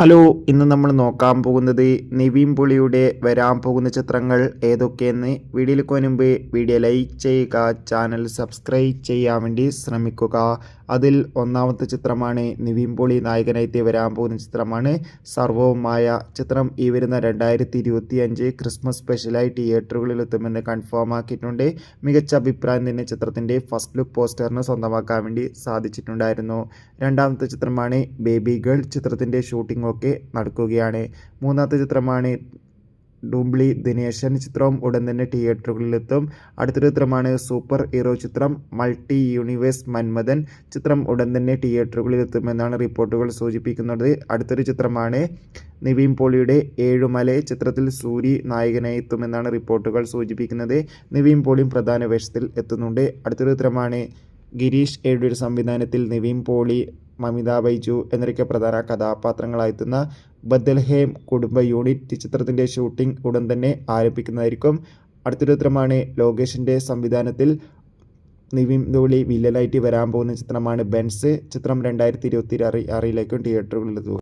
Hello ഇന്ന് നമ്മൾ നോക്കാൻ പോകുന്നത് നിവിൻ പുളിയുടെ വരാൻ പോകുന്ന ചിത്രങ്ങൾ ഏതൊക്കെയെന്ന് വീഡിയോയിലേക്ക് മുൻപ് വീഡിയോ ലൈക്ക് ചെയ്യുക ചാനൽ സബ്സ്ക്രൈബ് ചെയ്യാൻ വേണ്ടി ശ്രമിക്കുക. അതിൽ ഒന്നാമത്തെ ചിത്രമാണ് നിവിൻ പൊളി നായകനായിട്ട് വരാൻ പോകുന്ന ചിത്രമാണ്. സർവവുമായ ചിത്രം ഈ വരുന്ന രണ്ടായിരത്തി ഇരുപത്തി അഞ്ച് ക്രിസ്മസ് സ്പെഷ്യലായി തിയേറ്ററുകളിൽ എത്തുമെന്ന് കൺഫേം ആക്കിയിട്ടുണ്ട്. മികച്ച അഭിപ്രായം തന്നെ ചിത്രത്തിന്റെ ഫസ്റ്റ് ലുക്ക് പോസ്റ്ററിന് സ്വന്തമാക്കാൻ വേണ്ടി സാധിച്ചിട്ടുണ്ടായിരുന്നു. രണ്ടാമത്തെ ചിത്രമാണ് ബേബി ഗേൾ ചിത്രത്തിന്റെ ഷൂട്ടിംഗ് ഒക്കെ നടക്കുകയാണ്. മൂന്നാമത്തെ ചിത്രമാണ് ഡുംബ്ലി ദിനേശൻ ചിത്രവും ഉടൻ തന്നെ തിയേറ്ററുകളിലെത്തും. അടുത്ത ചിത്രമാണ് സൂപ്പർ ഹീറോ ചിത്രം മൾട്ടി യൂണിവേഴ്സ് മന്മഥൻ ചിത്രം ഉടൻ തന്നെ തിയേറ്ററുകളിലെത്തുമെന്നാണ് റിപ്പോർട്ടുകൾ സൂചിപ്പിക്കുന്നത്. അടുത്തൊരു ചിത്രമാണ് നിവിൻ പോളിയുടെ ഏഴുമല ചിത്രത്തിൽ സൂരി നായകനായി എത്തുമെന്നാണ് റിപ്പോർട്ടുകൾ സൂചിപ്പിക്കുന്നത്. നിവിൻ പോളിയും പ്രധാന വേഷത്തിൽ എത്തുന്നുണ്ട്. അടുത്തൊരു ചിത്രമാണ് ഗിരീഷ് ഏഴുടെ സംവിധാനത്തിൽ നിവിൻ പോളി മമിത ബൈജു എന്നിവരൊക്കെ പ്രധാന കഥാപാത്രങ്ങളായെത്തുന്ന ബദൽഹേം കുടുംബ യൂണിറ്റ് ചിത്രത്തിന്റെ ഷൂട്ടിംഗ് ഉടൻ തന്നെ ആരംഭിക്കുന്നതായിരിക്കും. അടുത്തൊരു ചിത്രമാണ് ലോകേഷിന്റെ സംവിധാനത്തിൽ നിവിൻ ധോളി വില്ലനായിട്ട് വരാൻ പോകുന്ന ചിത്രമാണ് ബെൻസ്. ചിത്രം രണ്ടായിരത്തി ഇരുപത്തി ആറിലേക്കും തിയേറ്ററുകളിൽ എത്തുക